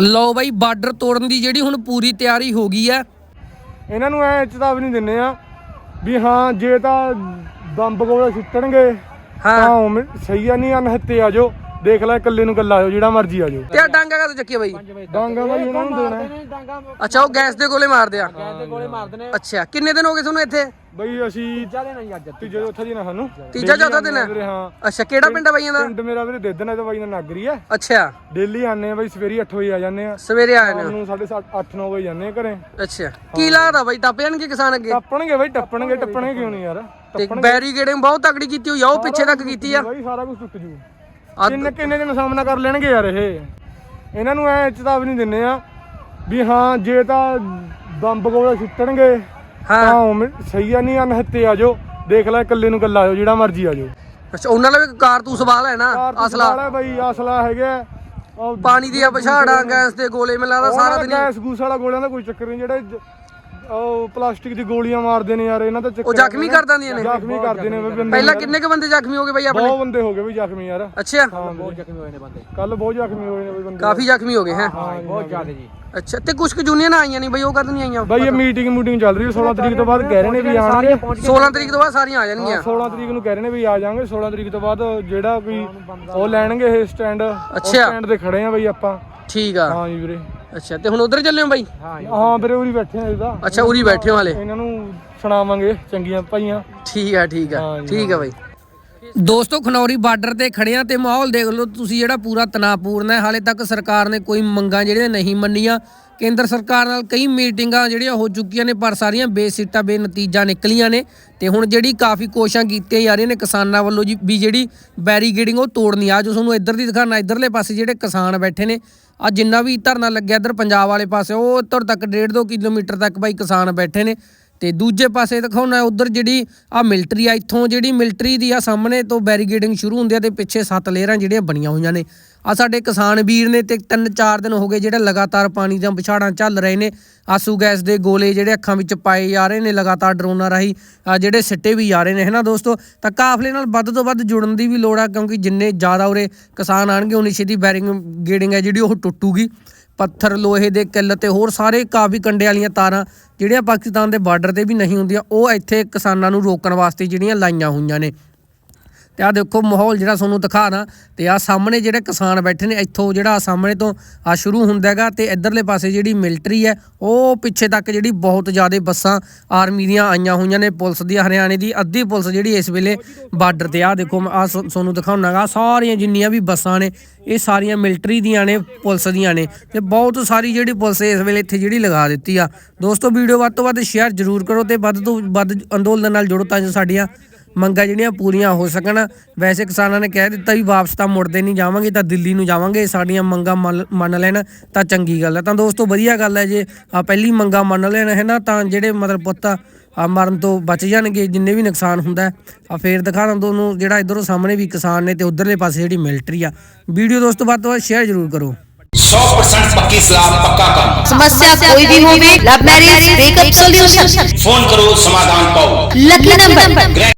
ਲਓ ਬਾਈ ਬਾਰਡਰ ਤੋੜਨ ਦੀ ਜਿਹੜੀ ਹੁਣ ਪੂਰੀ ਤਿਆਰੀ ਹੋ ਗਈ ਹੈ। ਇਹਨਾਂ ਨੂੰ ਐ ਚੇਤਾਵਨੀ ਦਿੰਨੇ ਆ ਵੀ ਹਾਂ ਜੇ ਤਾਂ ਬੰਬ ਕੋਲ ਸਿੱਟਣਗੇ ਹਾਂ। ਤਾਂ ਸਹੀ ਆ ਨਹੀਂ ਅਨਹੱਤੇ ਆ ਜਾਓ। ਦੇਖ ਲੈ ਇਕੱਲੇ ਨੂੰ ਇਕੱਲਾ ਆਜੋ ਜਿਹੜਾ ਮਰਜ਼ੀ ਆਜੋ ਤੇ ਡਾਂਗਾ ਕਾ ਚੱਕਿਆ ਬਾਈ? ਡਾਂਗਾ ਬਾਈ ਇਹਨਾਂ ਨੂੰ ਦੇਣਾ ਅੱਛਾ ਉਹ ਗੈਸ ਦੇ ਗੋਲੇ ਮਾਰਦੇ ਆ। ਦੇ ਗੋਲੇ ਮਾਰਦੇ ਨੇ। ਅੱਛਾ ਕਿੰਨੇ ਦਿਨ ਹੋ ਗਏ ਤੁਹਾਨੂੰ ਇੱਥੇ? ਬਈ ਅਸੀਂ ਜ਼ਿਆਦਾ ਨਹੀਂ ਅੱਜ ਤੀਜੇ ਚੌਥਾ ਦਿਨ ਆ ਸਾਨੂੰ। ਤੀਜਾ ਚੌਥਾ ਦਿਨ ਹੈ? ਵੀਰੇ ਹਾਂ। ਅੱਛਾ ਕਿਹੜਾ ਪਿੰਡ ਆ ਬਾਈਆਂ ਦਾ ਪਿੰਡ ਮੇਰਾ ਵੀਰੇ ਦੇ ਦੇਣਾ ਤੇ ਬਾਈ ਦਾ ਨਾਗਰੀ ਆ। ਅੱਛਾ। ਡੇਲੀ ਆਨੇ ਆ ਬਾਈ ਸਵੇਰੀ 8 ਵਜੇ ਆ ਜਾਂਦੇ ਆ ਸਵੇਰੇ ਆਏ ਨੇ ਸ਼ਾਮ ਨੂੰ 8:30 8-9 ਵਜੇ ਜਾਂਦੇ ਆ ਘਰੇ। ਅੱਛਾ। ਕੀ ਲੱਗਦਾ ਬਾਈ? ਟੱਪ ਜਾਣਗੇ ਕਿਸਾਨ ਅੱਗੇ? ਟੱਪਣਗੇ ਬਾਈ ਟੱਪਣਗੇ ਟੱਪਣਗੇ ਕਿਉਂ ਨਹੀਂ ਯਾਰ? ਤੇ ਬੈਰੀਗੇਡਿੰਗ ਬਹੁਤ ਤਕੜੀ ਕੀਤੀ ਹੋਈ ਆ ਉਹ ਪਿੱਛੇ ਤੱਕ ਕੀਤੀ ਆ। ਬਾਈ ਸਾਰਾ ਕੁਝ ਟੁੱਟ ਜੂ। ਕਿੰਨੇ ਕਿੰਨੇ ਦਿਨ ਸਾਹਮਣਾ ਕਰ ਲੈਣਗੇ ਯਾਰ ਇਹ? ਇਹਨਾਂ ਨੂੰ ਐ ਚੇਤਾਵਨੀ ਦਿੰਨੇ ਆ ਵੀ ਹਾਂ ਜੇ ਤਾਂ ਬੰਬ ਕੋਲ ਸਿੱਟਣਗੇ ਹਾਂ। ਤਾਂ ਉਵੇਂ ਸਹੀ ਆ ਨਹੀਂ ਅਨਹੱਤੇ ਆ ਜਾਓ। ਦੇਖ ਲੈ ਇਕੱਲੇ ਨੂੰ ਇਕੱਲਾ ਆਜੋ ਜਿਹੜਾ ਮਰਜ਼ੀ ਆਜੋ ਅੱਛਾ ਉਹਨਾਂ ਨਾਲ ਵੀ ਕਾਰਤੂਸ ਬਾਲ ਹੈ ਨਾ ਅਸਲਾ? ਵਾਲਾ ਬਾਈ ਅਸਲਾ ਹੈਗਾ ਪਾਣੀ ਦੀਆਂ ਪਛਾੜਾਂ ਗੈਸ ਦੇ ਗੋਲੇ ਮੈਨੂੰ ਲੱਗਦਾ ਸਾਰਾ ਦਿਨ ਹੀ- ਗੈਸ ਗੂਸ ਵਾਲਾ ਗੋਲਿਆਂ ਦਾ ਕੋਈ ਚੱਕਰ ਨਹੀਂ ਜਿਹੜੇ ਜ- ਉਹ ਪਲਾਸਟਿਕ ਦੀ ਗੋਲੀਆਂ ਮਾਰਦੇ ਨੇ ਯਾਰ ਇਹਨਾਂ ਦਾ ਚੱਕਰ ਉਹ ਜ਼ਖਮੀ ਕਰ ਦਿੰਦੀਆਂ ਨੇ? ਜ਼ਖਮੀ ਕਰਦੇ ਨੇ ਬਈ ਬੰਦੇ ਪਹਿਲਾਂ ਕਿੰਨੇ ਕ ਬੰਦੇ ਜ਼ਖਮੀ ਹੋ ਗਏ ਬਾਈ ਆਪਣੇ? ਬਹੁਤ ਬੰਦੇ ਹੋ ਗਏ ਵੀ ਜ਼ਖਮੀ ਯਾਰ। ਅੱਛਾ। ਬਹੁਤ ਜ਼ਖਮੀ ਹੋਏ ਨੇ ਬੰਦੇ। ਕੱਲ ਬਹੁਤ ਜ਼ਖਮੀ ਹੋਏ ਨੇ ਬਈ ਬੰਦੇ। ਕਾਫੀ ਜ਼ਖਮੀ ਹੋ ਗਏ ਹੈ? ਬਹੁਤ ਜ਼ਿਆਦਾ ਜੀ। ਅੱਛਾ ਤੇ ਕੁਝ ਕੁ ਜੂਨੀਅਰ ਆਈਆਂ ਨਹੀਂ ਬਈ ਉਹ ਕਦ ਨਹੀਂ ਆਈਆਂ? ਬਾਈ ਇਹ ਮੀਟਿੰਗ ਮੀਟਿੰਗ ਚੱਲ ਰਹੀ ਹੈ 16 ਤਰੀਕ ਤੋਂ ਬਾਅਦ ਕਹਿ ਰਹੇ ਨੇ ਵੀ ਆਣਗੇ 16 ਤਰੀਕ ਤੋਂ ਬਾਅਦ ਸਾਰੀਆਂ ਆ ਜਾਣਗੀਆਂ। 16 ਤਰੀਕ ਨੂੰ ਕਹਿ ਰਹੇ ਨੇ ਵੀ ਆ ਜਾਾਂਗੇ 16 ਤਰੀਕ ਤੋਂ ਬਾਅਦ ਜਿਹੜਾ ਕੋਈ ਉਹ ਲੈਣਗੇ ਇਹ ਸਟੈਂਡ। ਅੱਛਾ। ਸਟੈਂਡ ਤੇ ਖੜੇ ਆ ਬਈ ਆਪਾਂ। ਠੀਕ ਆ। ਹਾਂ ਜੀ ਵੀਰੇ। ਅੱਛਾ ਤੇ ਹੁਣ ਉਧਰ ਚੱਲੇ ਹੋ ਬਾਈ? ਹਾਂ ਵੀਰੇ ਉਰੀ ਬੈਠੇ ਆ ਇਹਦਾ ਅੱਛਾ ਉਰੀ ਬੈਠੇ ਹੋ ਹਾਲੇ ਇਹਨਾਂ ਨੂੰ ਸੁਣਾਵਾਂਗੇ ਚੰਗੀਆਂ ਭਾਈਆਂ। ਠੀਕ ਆ ਠੀਕ ਆ। ਠੀਕ ਆ ਬਾਈ। ਦੋਸਤੋ, ਖਨੌਰੀ ਬਾਰਡਰ ਤੇ ਖੜਿਆ ਤੇ ਮਾਹੌਲ ਦੇਖ ਲਓ, ਤੁਸੀਂ ਜਿਹੜਾ ਪੂਰਾ ਤਣਾਅਪੂਰਨ ਹੈ। ਹਾਲੇ ਤੱਕ ਸਰਕਾਰ ਨੇ ਕੋਈ ਮੰਗਾਂ ਜਿਹੜੀਆਂ ਨਹੀਂ ਮੰਨੀਆਂ। ਕੇਂਦਰ ਸਰਕਾਰ ਨਾਲ ਕਈ ਮੀਟਿੰਗਾਂ ਜਿਹੜੀਆਂ ਹੋ ਚੁੱਕੀਆਂ ਨੇ, ਪਰ ਸਾਰੀਆਂ ਬੇਸਿੱਟਾ, ਬੇਨਤੀਜਾ ਨਿਕਲੀਆਂ ਨੇ। ਤੇ ਹੁਣ ਜਿਹੜੀ ਕਾਫੀ ਕੋਸ਼ਿਸ਼ਾਂ ਕੀਤੀਆਂ ਜਾ ਰਹੀਆਂ ਨੇ ਕਿਸਾਨਾਂ ਵੱਲੋਂ ਜੀ, ਵੀ ਜਿਹੜੀ ਬੈਰੀਗੇਡਿੰਗ ਉਹ ਤੋੜਨੀ ਆ। ਜੋ ਤੁਹਾਨੂੰ ਇੱਧਰ ਦੀ ਦਿਖਾਣਾ ਇੱਧਰਲੇ ਪਾਸੇ ਜਿਹੜੇ ਕਿਸਾਨ ਬੈਠੇ ਨੇ, ਆ ਜਿੰਨਾ ਵੀ ਧਰਨਾ ਲੱਗਿਆ ਇੱਧਰ ਪੰਜਾਬ ਵਾਲੇ ਪਾਸੇ, ਉਹ ਉੱਧਰ ਤੱਕ 1.5 2 ਕਿਲੋਮੀਟਰ ਤੱਕ ਬਾਈ ਕਿਸਾਨ ਬੈਠੇ ਨੇ। ਤੇ ਦੂਜੇ ਪਾਸੇ ਦਿਖਾਉਣਾ ਉਧਰ ਜਿਹੜੀ ਆ ਮਿਲਟਰੀ ਆ, ਇੱਥੋਂ ਜਿਹੜੀ ਮਿਲਟਰੀ ਦੀ ਆ ਸਾਹਮਣੇ ਤੋਂ ਬੈਰੀਗੇਡਿੰਗ ਸ਼ੁਰੂ ਹੁੰਦੀ ਆ ਤੇ ਪਿੱਛੇ ਸੱਤ ਲੇਅਰਾਂ ਜਿਹੜੀਆਂ ਬਣੀਆਂ ਹੋਈਆਂ ਨੇ। ਆ ਸਾਡੇ ਕਿਸਾਨ ਵੀਰ ਨੇ ਤੇ ਤਿੰਨ ਚਾਰ ਦਿਨ ਹੋ ਗਏ ਜਿਹੜਾ ਲਗਾਤਾਰ ਪਾਣੀ ਦੀਆਂ ਵਿਛਾੜਾਂ ਚੱਲ ਰਹੇ ਨੇ। ਆਸੂ ਗੈਸ ਦੇ ਗੋਲੇ ਜਿਹੜੇ ਅੱਖਾਂ ਵਿੱਚ ਪਾਏ ਜਾ ਰਹੇ ਨੇ ਲਗਾਤਾਰ ਡਰੋਨਾਂ ਰਾਹੀਂ ਜਿਹੜੇ ਸਿੱਟੇ ਵੀ ਜਾ ਰਹੇ ਨੇ ਹੈਨਾ ਦੋਸਤੋ? ਤਾਂ ਕਾਫਲੇ ਨਾਲ ਵੱਧ ਤੋਂ ਵੱਧ ਜੁੜਨ ਦੀ ਵੀ ਲੋੜ ਆ, ਕਿਉਂਕਿ ਜਿੰਨੇ ਜ਼ਿਆਦਾ ਉਰੇ ਕਿਸਾਨ ਆਣਗੇ ਉਨੀ ਛੇਤੀ ਬੈਰਿੰਗ ਗੇਡਿੰਗ ਹੈ ਜਿਹੜੀ ਉਹ ਟੁੱਟੂਗੀ। ਪੱਥਰ, ਲੋਹੇ ਦੇ ਕਿੱਲ ਤੇ ਹੋਰ ਸਾਰੇ ਕਾਫੀ ਕੰਡੇ ਵਾਲੀਆਂ ਤਾਰਾਂ ਜਿਹੜੀਆਂ ਪਾਕਿਸਤਾਨ ਦੇ ਬਾਰਡਰ ਤੇ ਵੀ ਨਹੀਂ ਹੁੰਦੀਆਂ, ਉਹ ਇੱਥੇ ਕਿਸਾਨਾਂ ਨੂੰ ਰੋਕਣ ਵਾਸਤੇ ਜਿਹੜੀਆਂ ਲਾਈਆਂ ਹੋਈਆਂ ਨੇ। ਤੇ ਆ ਦੇਖੋ ਮਾਹੌਲ ਜਿਹੜਾ ਤੁਹਾਨੂੰ ਦਿਖਾਣਾ ਤੇ ਆ ਸਾਹਮਣੇ ਜਿਹੜੇ ਕਿਸਾਨ ਬੈਠੇ ਨੇ, ਇੱਥੋਂ ਜਿਹੜਾ ਸਾਹਮਣੇ ਤੋਂ ਆ ਸ਼ੁਰੂ ਹੁੰਦਾ ਹੈਗਾ, ਤੇ ਇਧਰਲੇ ਪਾਸੇ ਜਿਹੜੀ ਮਿਲਟਰੀ ਹੈ, ਉਹ ਪਿੱਛੇ ਤੱਕ ਜਿਹੜੀ ਬਹੁਤ ਜ਼ਿਆਦਾ ਬੱਸਾਂ ਆਰਮੀ ਦੀਆਂ ਆਈਆਂ ਹੋਈਆਂ ਨੇ, ਪੁਲਿਸ ਦੀ ਹਰਿਆਣੇ ਦੀ, ਅੱਧੀ ਪੁਲਿਸ ਜਿਹੜੀ ਇਸ ਵੇਲੇ ਬਾਰਡਰ ਤੇ ਆ। ਦੇਖੋ ਆ ਤੁਹਾਨੂੰ ਦਿਖਾਉਣਾਗਾ ਸਾਰੀਆਂ ਜਿੰਨੀਆਂ ਵੀ ਬੱਸਾਂ ਨੇ, ਇਹ ਸਾਰੀਆਂ ਮਿਲਟਰੀ ਦੀਆਂ ਨੇ, ਪੁਲਿਸ ਦੀਆਂ ਨੇ, ਤੇ ਬਹੁਤ ਸਾਰੀ ਜਿਹੜੀ ਪੁਲਿਸ ਇਸ ਵੇਲੇ ਇੱਥੇ ਜਿਹੜੀ ਲਗਾ ਦਿੱਤੀ ਆ। ਦੋਸਤੋ, ਵੀਡੀਓ ਵੱਧ ਤੋਂ ਵੱਧ ਸ਼ੇਅਰ ਜ਼ਰੂਰ ਕਰੋ ਤੇ ਵੱਧ ਤੋਂ ਵੱਧ ਅੰਦੋਲਨ ਨਾਲ ਜੁੜੋ ਤਾਂ ਜੋ ਸਾਡੀਆਂ ਮੰਗਾਂ ਜਿਹੜੀਆਂ ਪੂਰੀਆਂ ਹੋ ਸਕਣ ਵੈਸੇ ਕਿਸਾਨਾਂ ਨੇ ਕਹਿ ਦਿੱਤਾ ਵੀ ਵਾਪਸ ਤਾਂ ਮੁੜਦੇ ਨਹੀਂ ਜਾਵਾਂਗੇ ਤਾਂ ਦਿੱਲੀ ਨੂੰ ਜਾਵਾਂਗੇ ਸਾਡੀਆਂ ਮੰਗਾਂ ਮੰਨ ਮੰਨ ਲੈਣ ਤਾਂ ਚੰਗੀ ਗੱਲ ਹੈ ਤਾਂ ਦੋਸਤੋ ਵਧੀਆ ਗੱਲ ਹੈ ਜੇ ਆ ਪਹਿਲੀ ਮੰਗਾਂ ਮੰਨ ਲੈਣ ਹੈ ਨਾ ਤਾਂ ਜਿਹੜੇ ਮਤਲਬ ਪੁੱਤ ਆ ਮਰਨ ਤੋਂ ਬਚ ਜਾਣਗੇ ਜਿੰਨੇ ਵੀ ਨੁਕਸਾਨ ਹੁੰਦਾ ਹੈ। ਆ ਫੇਰ ਦਿਖਾਣਾ ਤੁਹਾਨੂੰ ਜਿਹੜਾ ਇਧਰੋਂ ਸਾਹਮਣੇ ਵੀ ਕਿਸਾਨ ਨੇ ਤੇ ਉਧਰਲੇ ਪਾਸੇ ਜਿਹੜੀ ਮਿਲਟਰੀ ਆ ਵੀਡੀਓ ਦੋਸਤੋ ਵੱਧ ਤੋਂ ਵੱਧ ਸ਼ੇਅਰ ਜ਼ਰੂਰ ਕਰੋ 100% ਪੱਕੀ ਸਲਾਹ ਪੱਕਾ ਕੰਮ समस्या कोई भी हो love marriage breakup solution phone ਕਰੋ ਸਮਾਧਾਨ ਪਾਓ लकी नंबर